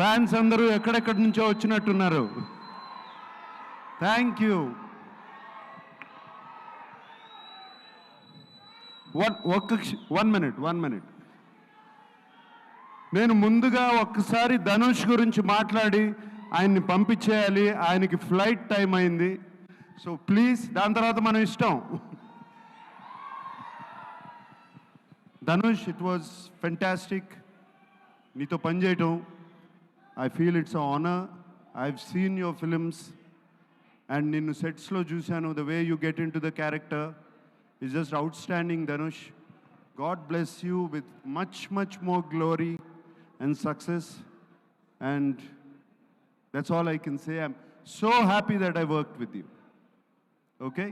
Fans అందరూ ఎక్కడెక్కడి నుంచో వచ్చినట్టున్నారు. థ్యాంక్ యూ వన్ ఒక్క వన్ మినిట్ వన్ మినిట్ నేను ముందుగా ఒక్కసారి ధనుష్ గురించి మాట్లాడి ఆయన్ని పంపించేయాలి ఆయనకి ఫ్లైట్ టైం అయింది. సో ప్లీజ్ దాని తర్వాత మనం ఇష్టం. ధనుష్ ఇట్ వాజ్ ఫెంటాస్టిక్ నీతో పనిచేయటం I feel it's honour I seen your films and నిన్ను సెట్స్లో చూశాను. The way you get into the character is just outstanding Dhanush god bless you with much much more glory and success and that's all I can say I'm so happy that I work with you okay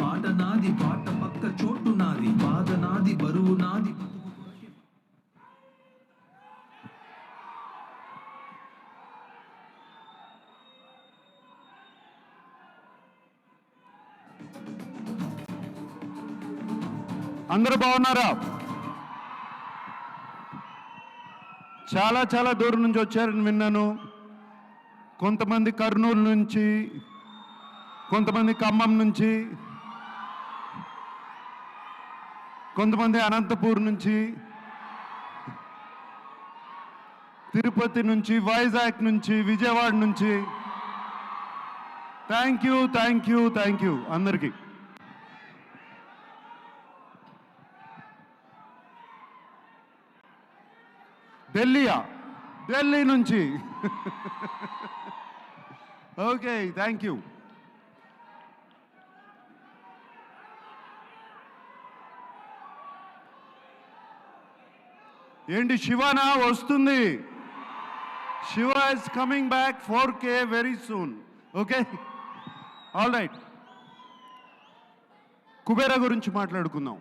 పాట నాది పాట పక్క చోటు నాది బాధ నాది బరువు నాది. అందరూ బాగున్నారా? చాలా చాలా దూరం నుంచి వచ్చారని విన్నాను. కొంతమంది కర్నూలు నుంచి కొంతమంది ఖమ్మం నుంచి కొంతమంది అనంతపూర్ నుంచి తిరుపతి నుంచి వైజాగ్ నుంచి విజయవాడ నుంచి. Thank you thank you thank you అందరికీ. ఢిల్లీయా? ఢిల్లీ నుంచి. ఓకే థ్యాంక్ యూ ఏంటి శివనా? వస్తుంది. Shiva is coming back for K very soon okay all right Kubera గురించి మాట్లాడుకుందాం.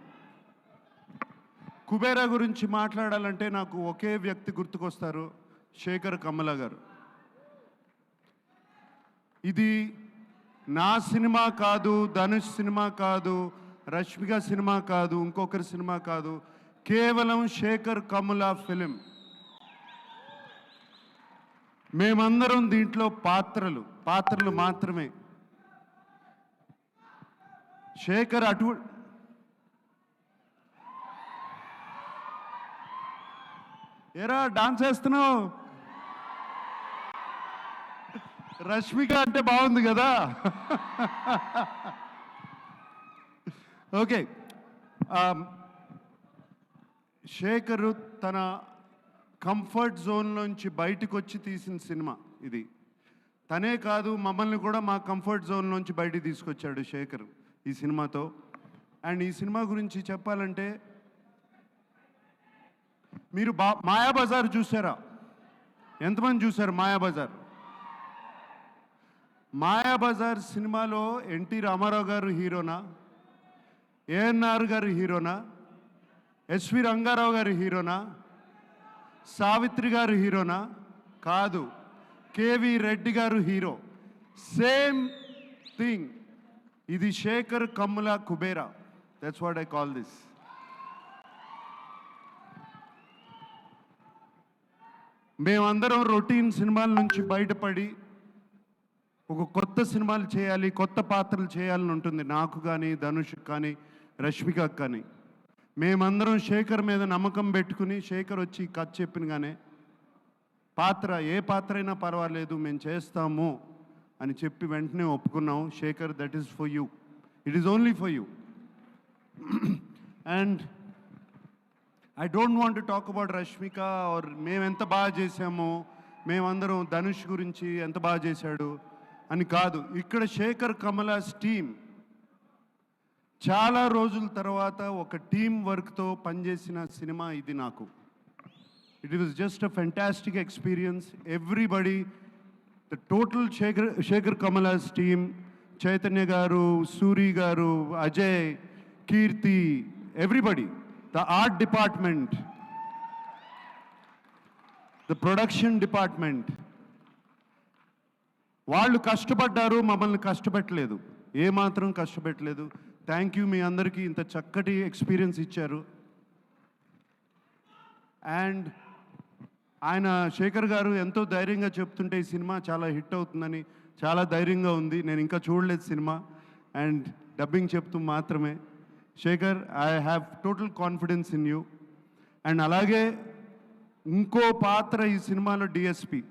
కుబేరా గురించి మాట్లాడాలంటే నాకు ఒకే వ్యక్తి గుర్తుకొస్తారు శేఖర్ కమల గారు. ఇది నా సినిమా కాదు ధనుష్ సినిమా కాదు రష్మిక సినిమా కాదు ఇంకొకరి సినిమా కాదు కేవలం శేఖర్ కమల ఫిలిం. మేమందరం దీంట్లో పాత్రలు పాత్రలు మాత్రమే. శేఖర్ అటు ఏరా డాన్స్ వేస్తున్నావు రష్మిక అంటే బాగుంది కదా? ఓకే. శేఖరు తన కంఫర్ట్ జోన్లోంచి బయటకు వచ్చి తీసిన సినిమా ఇది. తనే కాదు మమ్మల్ని కూడా మా కంఫర్ట్ జోన్ నుంచి బయటికి తీసుకొచ్చాడు శేఖర్ ఈ సినిమాతో. అండ్ ఈ సినిమా గురించి చెప్పాలంటే మీరు బా మాయాబజార్ చూసారా? ఎంతమంది చూశారు మాయాబజార్? మాయాబజార్ సినిమాలో ఎన్టీ రామారావు గారు హీరోనా? ఏఎన్ఆర్ గారు హీరోనా? ఎస్వి రంగారావు గారి హీరోనా? సావిత్రి గారు హీరోనా? కాదు. కేవి రెడ్డి గారు హీరో. Same thing. ఇది Shekhar Kammula Kubera. That's what I call this మేమందరం రొటీన్ సినిమాల నుంచి బయటపడి ఒక కొత్త సినిమాలు చేయాలి కొత్త పాత్రలు చేయాలని ఉంటుంది. నాకు కానీ ధనుష్ కానీ రష్మికకు కానీ. మేమందరం శేఖర్ మీద నమ్మకం పెట్టుకుని శేఖర్ వచ్చి కథ చెప్పినగానే పాత్ర ఏ పాత్ర అయినా పర్వాలేదు మేము చేస్తాము అని చెప్పి వెంటనే ఒప్పుకున్నాం. Shekhar that is for you it is only for you and I don't want to talk about Rashmika or మేము ఎంత బాగా చేసామో మేమందరం ధనుష్ గురించి ఎంత బాగా చేశాడు అని కాదు. ఇక్కడ శేఖర్ కమలాస్ టీమ్ చాలా రోజుల తర్వాత ఒక టీం వర్క్తో పనిచేసిన సినిమా ఇది నాకు. It is just a fantastic experience everybody the total Shekhar Shekhar Kammula's team Chaitanya గారు సూరి గారు Ajay Keerthi everybody the art department the production department వాళ్ళు కష్టపడ్డారు మమ్మల్ని కష్టపెట్టలేదు. ఏమాత్రం కష్టపెట్టలేదు. థ్యాంక్ యూ మీ అందరికీ ఇంత చక్కటి ఎక్స్పీరియన్స్ ఇచ్చారు. అండ్ ఆయన శేఖర్ గారు ఎంతో ధైర్యంగా చెప్తుంటే ఈ సినిమా చాలా హిట్ అవుతుందని చాలా ధైర్యంగా ఉంది. నేను ఇంకా చూడలేదు సినిమా. అండ్ డబ్బింగ్ చెప్తూ మాత్రమే. Shekhar I have total confidence in you. And అలాగే ఇంకో పాత్ర ఈ సినిమాలో డిఎస్పి.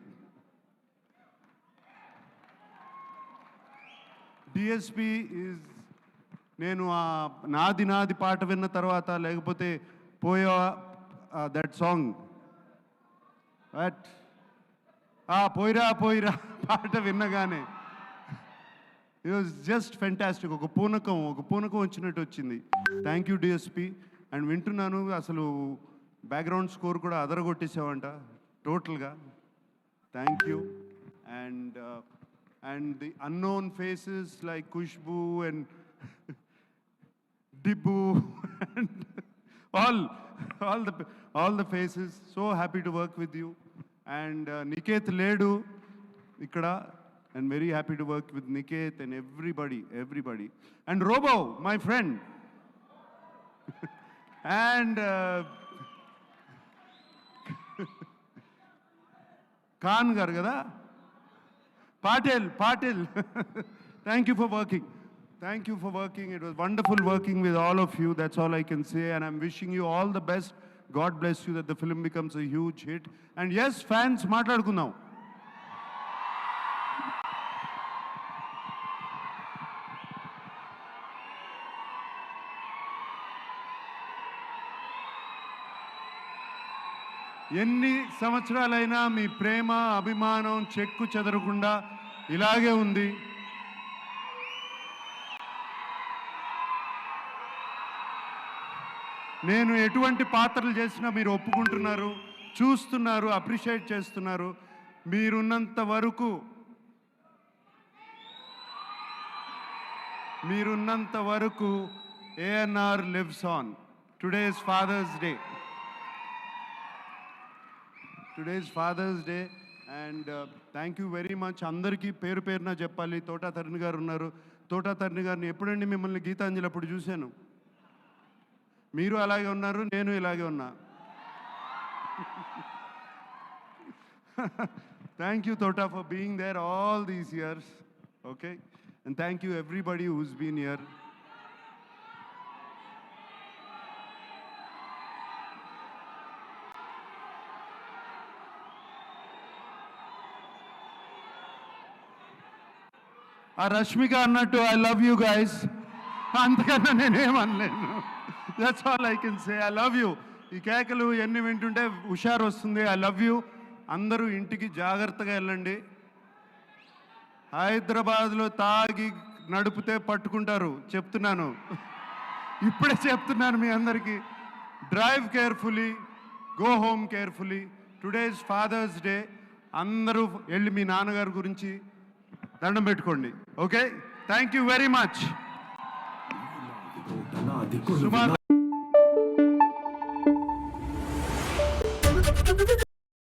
డిఎస్పి ఈజ్ నేను ఆ నాది నాది పాట విన్న తర్వాత లేకపోతే పోయా దట్ సాంగ్ బట్ ఆ పోయిరా పోయిరా పాట విన్నగానే. ఇట్ వాజ్ జస్ట్ ఫెంటాస్టిక్ ఒక పూనకం ఒక పూనకం వచ్చినట్టు వచ్చింది. థ్యాంక్ యూ డిఎస్పి అండ్ వింటున్నాను అసలు బ్యాక్గ్రౌండ్ స్కోర్ కూడా అదరగొట్టేసావంట టోటల్గా thank you and and the unknown faces like Khushbu and Dibbu and all, all the, all the faces. So happy to work with you. And uh, Niket Ledu, Ikada, and very happy to work with Niket and everybody, everybody. And Robo, my friend. and uh, Khan garu కదా Patel, Patel. Thank you for working. Thank you for working. It was wonderful working with all of you. That's all I can say. And I'm wishing you all the best. God bless you that the film becomes a huge hit. And yes, fans, మాట్లాడుకుందాం ఎన్ని సంవత్సరాలైనా మీ ప్రేమ అభిమానం చెక్కు చెదరకుండా ఇలాగే ఉంది నేను ఎటువంటి పాత్రలు చేసినా మీరు ఒప్పుకుంటున్నారు చూస్తున్నారు అప్రిషియేట్ చేస్తున్నారు. మీరున్నంత వరకు మీరున్నంత వరకు ANR lives on today's father's day today's father's day and thank you very much అందరికీ పేరు పేరున చెప్పాలి. తోటా తరుణ్ గారు ఉన్నారు. తోటా తరుణ్ గారిని ఎప్పుడండి మిమ్మల్ని గీతాంజలి అప్పుడు చూశాను? మీరు అలాగే ఉన్నారు నేను ఇలాగే ఉన్నా. Thank you Thota for being there all these years okay and thank you everybody who's been here ఆ రష్మిక అన్నట్టు ఐ లవ్ యూ గైస్ అంతకన్నా నేనేమనలేను. That's all I can say I love you ఈ కేకలు ఎన్ని వింటుంటే హుషారు వస్తుంది. ఐ లవ్ యూ అందరూ ఇంటికి జాగ్రత్తగా వెళ్ళండి. హైదరాబాద్లో తాగి నడిపితే పట్టుకుంటారు. చెప్తున్నాను. ఇప్పుడే చెప్తున్నాను మీ అందరికీ. Drive carefully go home carefully today's father's day అందరూ వెళ్ళి మీ నాన్నగారి గురించి దండం పెట్టుకోండి. Okay thank you very much